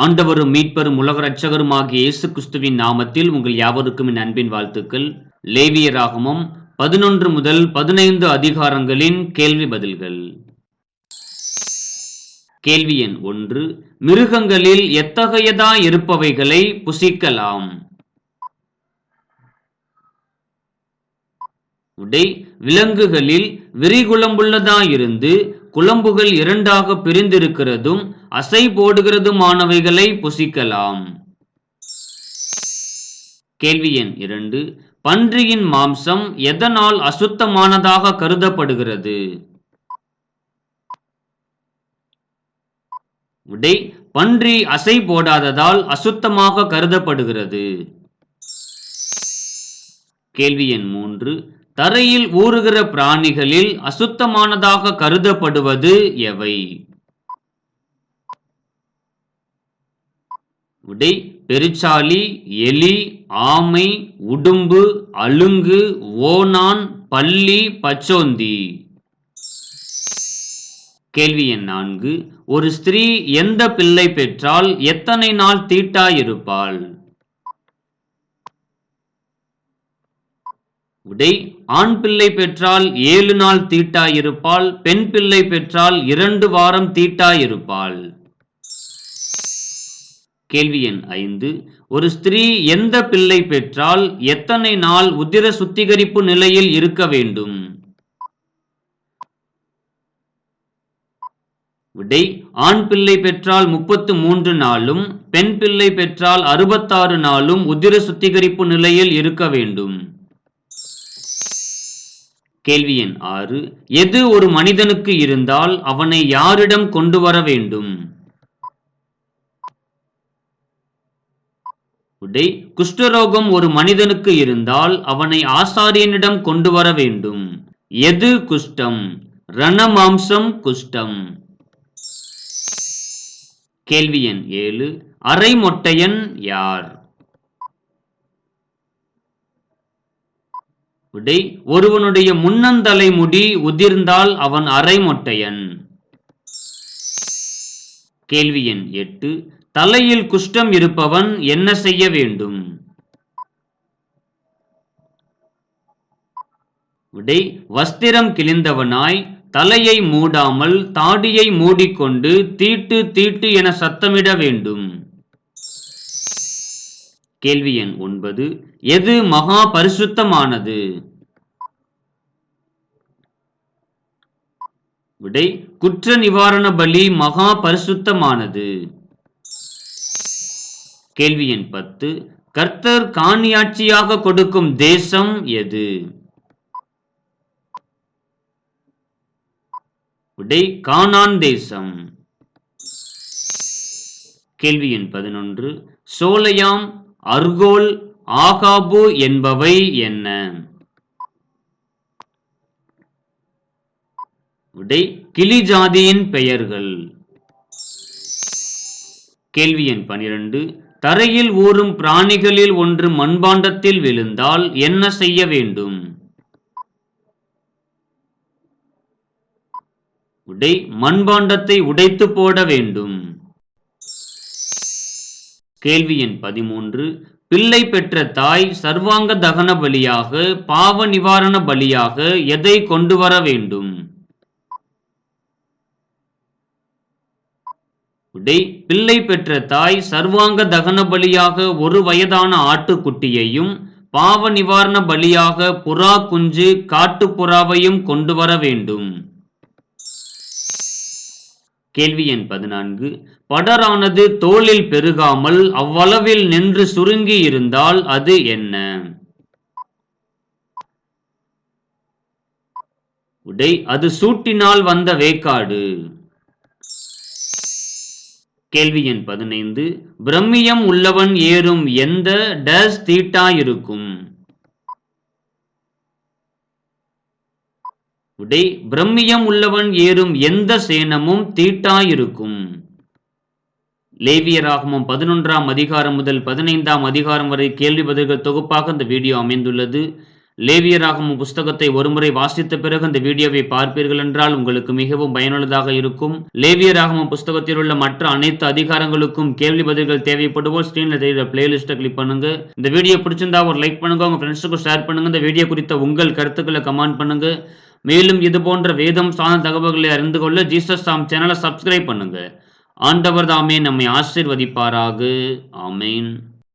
ஆண்டவரும் மீட்பரும் உலக ரட்சகருமாகிய இயேசு கிறிஸ்துவின் நாமத்தில் உங்கள் யாவருக்கும் என் அன்பின் வாழ்த்துக்கள். லேவியராகமும் பதினொன்று முதல் பதினைந்து அதிகாரங்களின் கேள்வி பதில்கள். கேள்வி எண் ஒன்று. மிருகங்களில் எத்தகையதா இருப்பவைகளை புசிக்கலாம்? விலங்குகளில் விலங்குகளில் விரிகுளம்புள்ளதாயிருந்து குழம்புகள் இரண்டாக பிரிந்திருக்கிறதும் அசை போடுகிறதுமானவைகளை புசிக்கலாம். கேள்வி எண் இரண்டு. பன்றியின் மாம்சம் எதனால் அசுத்தமானதாக கருதப்படுகிறது? விடை பன்றி அசை போடாததால் அசுத்தமாக கருதப்படுகிறது. கேள்வி எண் மூன்று. தரையில் ஊறுகிற பிராணிகளில் அசுத்தமானதாக கருதப்படுவது எவை? விடை பெருச்சாலி எலி ஆமை உடும்பு அலுங்கு ஓணான் பள்ளி பச்சோந்தி. கேள்வி எண் நான்கு. ஒரு ஸ்திரீ எந்த பிள்ளை பெற்றால் எத்தனை நாள் தீட்டாயிருப்பாள் உடை ஆண் பிள்ளை பெற்றால் ஏழு நாள் தீட்டாயிருப்பாள் பெண் பிள்ளை பெற்றால் இரண்டு வாரம் தீட்டாயிருப்பாள். கேள்வி எண் ஐந்து. ஒரு ஸ்திரீ எந்த பிள்ளை பெற்றால் எத்தனை நாள் உதிர சுத்திகரிப்பு நிலையில் இருக்க வேண்டும்? விடை ஆண் பிள்ளை பெற்றால் முப்பத்து மூன்று நாளும் பெண் பிள்ளை பெற்றால் அறுபத்தாறு நாளும் உதிர சுத்திகரிப்பு நிலையில் இருக்க வேண்டும். கேள்வி எண் ஆறு. எது ஒரு மனிதனுக்கு இருந்தால் அவனை யாரிடம் கொண்டு வர வேண்டும்? விடை குஷ்டரோகம் ஒரு மனிதனுக்கு இருந்தால் அவனை ஆசாரியனிடம் கொண்டு வர வேண்டும். எது குஷ்டம்? ரணமாம்சம் குஷ்டம். கேள்வி எண் ஏழு. அரை மொட்டையன் யார்? விடை. ஒருவனுடைய முன்னந்தலை முடி உதிர்ந்தால் அவன் அரை மொட்டையன். கேள்வி எண் எட்டு. தலையில் குஷ்டம் இருப்பவன் என்ன செய்ய வேண்டும்? விடை. வஸ்திரம் கிழிந்தவனாய் தலையை மூடாமல் தாடியை மூடிக்கொண்டு தீட்டு தீட்டு என சத்தமிட வேண்டும். கேள்வி எண் ஒன்பது. எது மகா பரிசுத்தமானது? விடை குற்ற நிவாரண பலி மகா பரிசுத்தமானது. கேள்வி எண் பத்து. கர்த்தர் காணியாட்சியாக கொடுக்கும் தேசம் எது? விடை கானான் தேசம். கேள்வி எண் பதினொன்று. சோலையாம் அர்கோல் ஆகாபு என்பவை என்ன? விடை கிளி ஜாதியின் பெயர்கள். கேள்வி எண் பனிரெண்டு. தரையில் ஊறும் பிராணிகளில் ஒன்று மண்பாண்டத்தில் விழுந்தால் என்ன செய்ய வேண்டும்? உடை மண்பாண்டத்தை உடைத்து போட வேண்டும். கேள்வி எண் பதிமூன்று. பிள்ளை பெற்ற தாய் சர்வாங்க தகன பலியாக பாவ நிவாரண பலியாக எதை கொண்டு வர வேண்டும்? பிள்ளை பெற்ற தாய் சர்வாங்க தகன பலியாக ஒரு வயதான ஆட்டுக்குட்டியையும் பாவ நிவாரண பலியாக புறா குஞ்சு காட்டுப்புறாவையும் கொண்டு வர வேண்டும். கேள்வி எண் பதினான்கு. படரானது தோளில் பெருகாமல் அவ்வளவில் நின்று சுருங்கி இருந்தால் அது என்ன? உடை அது சூட்டினால் வந்த வேக்காடு. கேள்வி எண் பதினைந்து. பிரம்மியம் உள்ளவன் ஏறும் எந்த டேஸ் தீட்டா இருக்கும்? உடை பிரம்மியம் உள்ளவன் ஏறும் எந்த சேனமும் தீட்டாயிருக்கும். லேவியராகமும் பதினொன்றாம் அதிகாரம் முதல் பதினைந்தாம் அதிகாரம் வரை கேள்வி பதில்கள் தொகுப்பாக இந்த வீடியோ அமைந்துள்ளது. லேவியராகமும் புஸ்தகத்தை ஒருமுறை வாசித்த பிறகு இந்த வீடியோவை பார்ப்பீர்கள் என்றால் உங்களுக்கு மிகவும் பயனுள்ளதாக இருக்கும். லேவியராகமும் புஸ்தகத்தில் உள்ள மற்ற அனைத்து அதிகாரங்களுக்கும் கேள்வி பதில்கள் தேவைப்படுவோம் ஸ்க்ரீனில் தெரிகிற பிளேலிஸ்ட்டை கிளிக் பண்ணுங்க. இந்த வீடியோ பிடிச்சிருந்தா ஒரு லைக் பண்ணுங்க உங்க ஃப்ரெண்ட்ஸுக்கும் ஷேர் பண்ணுங்க. இந்த வீடியோ குறித்த உங்கள் கருத்துக்களை கமெண்ட் பண்ணுங்க. மேலும் இது போன்ற வேதம் சார்ந்த தகவல்களை அறிந்து கொள்ள ஜீசஸ் தாம் சேனலை சப்ஸ்கிரைப் பண்ணுங்க. ஆண்டவர் தாமே நம்மை ஆசிர்வதிப்பாராக. ஆமேன்.